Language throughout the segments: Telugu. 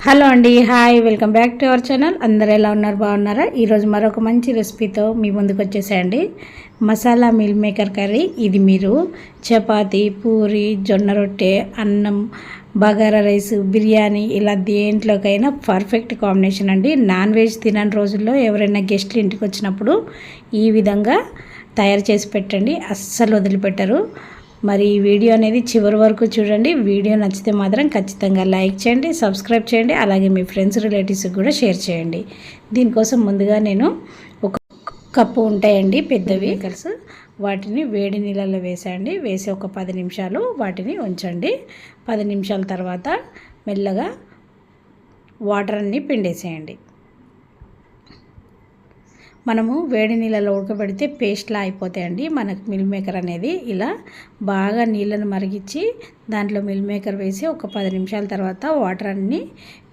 హలో అండి hi welcome back to our channel. అందరు ఎలా ఉన్నారు బాగున్నారా? ఈరోజు మరొక మంచి రెసిపీతో మీ ముందుకు వచ్చేసేయండి. మసాలా మిల్ మేకర్ కర్రీ ఇది మీరు చపాతి పూరి జొన్న రొట్టె అన్నం బగారా రైస్ బిర్యానీ ఇలా దేంట్లోకైనా పర్ఫెక్ట్ కాంబినేషన్ అండి. నాన్ వెజ్ తినని రోజుల్లో ఎవరైనా గెస్ట్లు ఇంటికి వచ్చినప్పుడు ఈ విధంగా తయారు చేసి పెట్టండి. అస్సలు వదిలిపెట్టరు. మరి ఈ వీడియో అనేది చివరి వరకు చూడండి. వీడియో నచ్చితే మాత్రం ఖచ్చితంగా లైక్ చేయండి సబ్స్క్రైబ్ చేయండి అలాగే మీ ఫ్రెండ్స్ రిలేటివ్స్కి కూడా షేర్ చేయండి. దీనికోసం ముందుగా నేను ఒక కప్పు ఉంటాయండి పెద్దవి. కలిసి వాటిని వేడి నీళ్ళలో వేసండి వేసి ఒక పది నిమిషాలు వాటిని ఉంచండి. పది నిమిషాల తర్వాత మెల్లగా వాటర్ అన్నీ పిండేసేయండి. మనము వేడి నీళ్ళలో ఉడకబెడితే పేస్ట్లా అయిపోతాయండి. మనకు మిల్ మేకర్ అనేది ఇలా బాగా నీళ్ళను మరిగించి దాంట్లో మిల్ మేకర్ వేసి ఒక పది నిమిషాల తర్వాత వాటర్ అన్నీ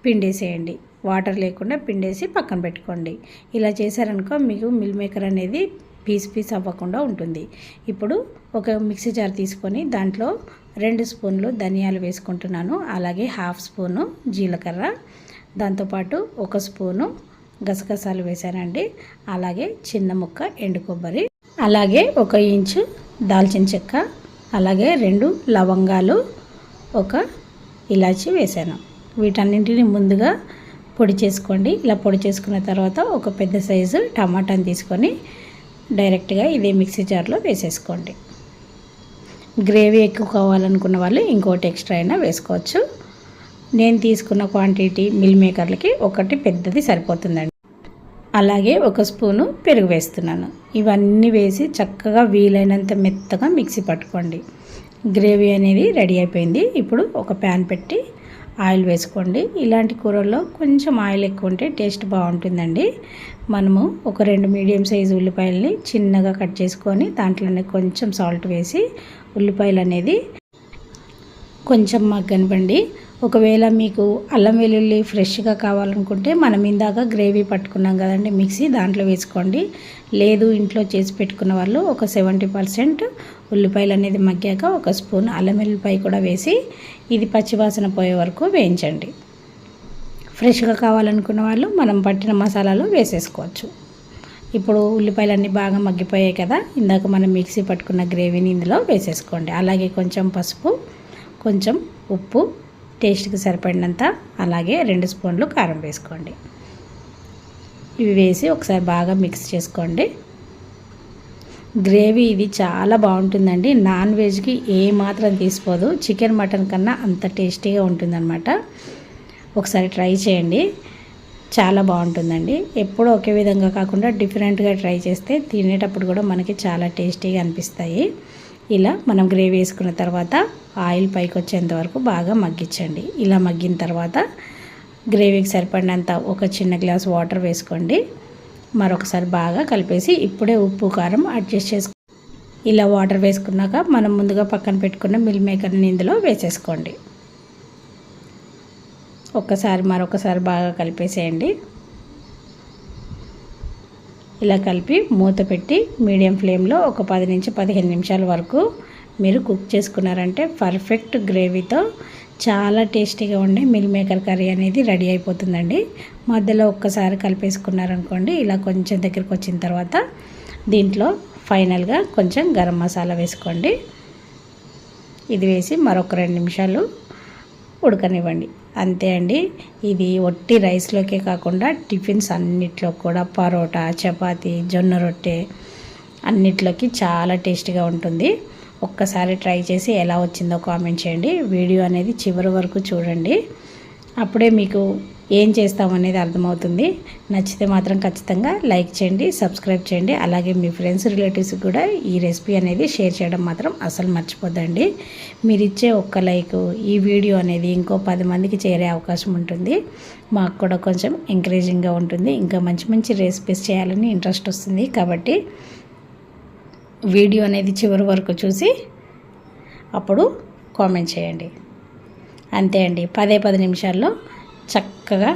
పిండేసేయండి. వాటర్ లేకుండా పిండేసి పక్కన పెట్టుకోండి. ఇలా చేశారనుకో మీకు మిల్ మేకర్ అనేది పీస్ పీస్ అవ్వకుండా ఉంటుంది. ఇప్పుడు ఒక మిక్సీ జార్ తీసుకొని దాంట్లో రెండు స్పూన్లు ధనియాలు వేసుకుంటున్నాను. అలాగే హాఫ్ స్పూను జీలకర్ర. దాంతోపాటు ఒక స్పూను గసగసాలు వేసానండి అలాగే చిన్న ముక్క ఎండు కొబ్బరి అలాగే ఒక ఇంచు దాల్చిన చెక్క అలాగే రెండు లవంగాలు ఒక ఇలాచి వేసాను వీటన్నింటిని ముందుగా పొడి చేసుకోండి. ఇలా పొడి చేసుకున్న తర్వాత ఒక పెద్ద సైజు టమాటాని తీసుకొని డైరెక్ట్గా ఇదే మిక్సీ జార్లో వేసేసుకోండి. గ్రేవీ ఎక్కువ కావాలనుకున్న వాళ్ళు ఇంకోటి ఎక్స్ట్రా అయినా వేసుకోవచ్చు. నేను తీసుకున్న క్వాంటిటీ మిల్ మేకర్లకి ఒకటి పెద్దది సరిపోతుందండి. అలాగే ఒక స్పూను పెరుగు వేస్తున్నాను. ఇవన్నీ వేసి చక్కగా వీలైనంత మెత్తగా మిక్సీ పట్టుకోండి. గ్రేవీ అనేది రెడీ అయిపోయింది. ఇప్పుడు ఒక ప్యాన్ పెట్టి ఆయిల్ వేసుకోండి. ఇలాంటి కూరల్లో కొంచెం ఆయిల్ ఎక్కువ ఉంటే టేస్ట్ బాగుంటుందండి. మనము ఒక రెండు మీడియం సైజు ఉల్లిపాయలని చిన్నగా కట్ చేసుకొని దాంట్లోనే కొంచెం సాల్ట్ వేసి ఉల్లిపాయలు అనేది కొంచెం మగ్గనివ్వండి. ఒకవేళ మీకు అల్లం వెల్లుల్లి ఫ్రెష్గా కావాలనుకుంటే మనం ఇందాక గ్రేవీ పట్టుకున్నాం కదండి మిక్సీ దాంట్లో వేసుకోండి. లేదు ఇంట్లో చేసి పెట్టుకున్న వాళ్ళు ఒక సెవెంటీ పర్సెంట్ ఉల్లిపాయలు అనేది మగ్గాక ఒక స్పూన్ అల్లం వెల్లుల్లిపాయ కూడా వేసి ఇది పచ్చివాసన పోయే వరకు వేయించండి. ఫ్రెష్గా కావాలనుకున్న వాళ్ళు మనం పట్టిన మసాలాలు వేసేసుకోవచ్చు. ఇప్పుడు ఉల్లిపాయలన్నీ బాగా మగ్గిపోయాయి కదా ఇందాక మనం మిక్సీ పట్టుకున్న గ్రేవీని ఇందులో వేసేసుకోండి. అలాగే కొంచెం పసుపు కొంచెం ఉప్పు టేస్ట్కి సరిపడినంత అలాగే రెండు స్పూన్లు కారం వేసుకోండి. ఇవి వేసి ఒకసారి బాగా మిక్స్ చేసుకోండి. గ్రేవీ ఇది చాలా బాగుంటుందండి. నాన్ వెజ్కి ఏ మాత్రం తీసిపోదు. చికెన్ మటన్ కన్నా అంత టేస్టీగా ఉంటుందన్నమాట. ఒకసారి ట్రై చేయండి. చాలా బాగుంటుందండి. ఎప్పుడూ ఒకే విధంగా కాకుండా డిఫరెంట్గా ట్రై చేస్తే తినేటప్పుడు కూడా మనకి చాలా టేస్టీగా అనిపిస్తాయి. ఇలా మనం గ్రేవీ వేసుకున్న తర్వాత ఆయిల్ పైకి వచ్చేంత వరకు బాగా మగ్గించండి. ఇలా మగ్గిన తర్వాత గ్రేవీకి సరిపడినంత ఒక చిన్న గ్లాస్ వాటర్ వేసుకోండి. మరొకసారి బాగా కలిపేసి ఇప్పుడే ఉప్పు కారం అడ్జస్ట్ చేసుకో ఇలా వాటర్ వేసుకున్నాక మనం ముందుగా పక్కన పెట్టుకున్న మిల్ మేకర్ని ఇందులో వేసేసుకోండి. ఒక్కసారి మరొకసారి బాగా కలిపేసేయండి. ఇలా కలిపి మూత పెట్టి మీడియం ఫ్లేమ్లో ఒక పది నుంచి పదిహేను నిమిషాల వరకు మీరు కుక్ చేసుకున్నారంటే పర్ఫెక్ట్ గ్రేవీతో చాలా టేస్టీగా ఉండే మిల్ మేకర్ కర్రీ అనేది రెడీ అయిపోతుందండి. మధ్యలో ఒక్కసారి కలిపేసుకున్నారనుకోండి ఇలా కొంచెం దగ్గరికి వచ్చిన తర్వాత దీంట్లో ఫైనల్గా కొంచెం గరం మసాలా వేసుకోండి. ఇది వేసి మరొక రెండు నిమిషాలు ఉడకనివ్వండి. అంతే అండి. ఇది ఒట్టి రైస్లోకే కాకుండా టిఫిన్స్ అన్నిట్లో కూడా పరోటా చపాతి జొన్న రొట్టె అన్నిట్లోకి చాలా టేస్టీగా ఉంటుంది. ఒక్కసారి ట్రై చేసి ఎలా వచ్చిందో కామెంట్ చేయండి. వీడియో అనేది చివరి వరకు చూడండి. అప్పుడే మీకు ఏం చేస్తామనేది అర్థమవుతుంది. నచ్చితే మాత్రం ఖచ్చితంగా లైక్ చేయండి సబ్స్క్రైబ్ చేయండి. అలాగే మీ ఫ్రెండ్స్ రిలేటివ్స్ కూడా ఈ రెసిపీ అనేది షేర్ చేయడం మాత్రం అసలు మర్చిపోద్దండి. మీరు ఇచ్చే ఒక్క లైక్ ఈ వీడియో అనేది ఇంకో పది మందికి చేరే అవకాశం ఉంటుంది. మాకు కూడా కొంచెం ఎంకరేజింగ్గా ఉంటుంది. ఇంకా మంచి మంచి రెసిపీస్ చేయాలని ఇంట్రెస్ట్ వస్తుంది. కాబట్టి వీడియో అనేది చివరి వరకు చూసి అప్పుడు కామెంట్ చేయండి. అంతే అండి. పదే పది నిమిషాల్లో చక్కగా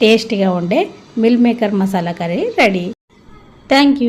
టేస్టీగా ఉండే meal maker masala curry ready. Thank you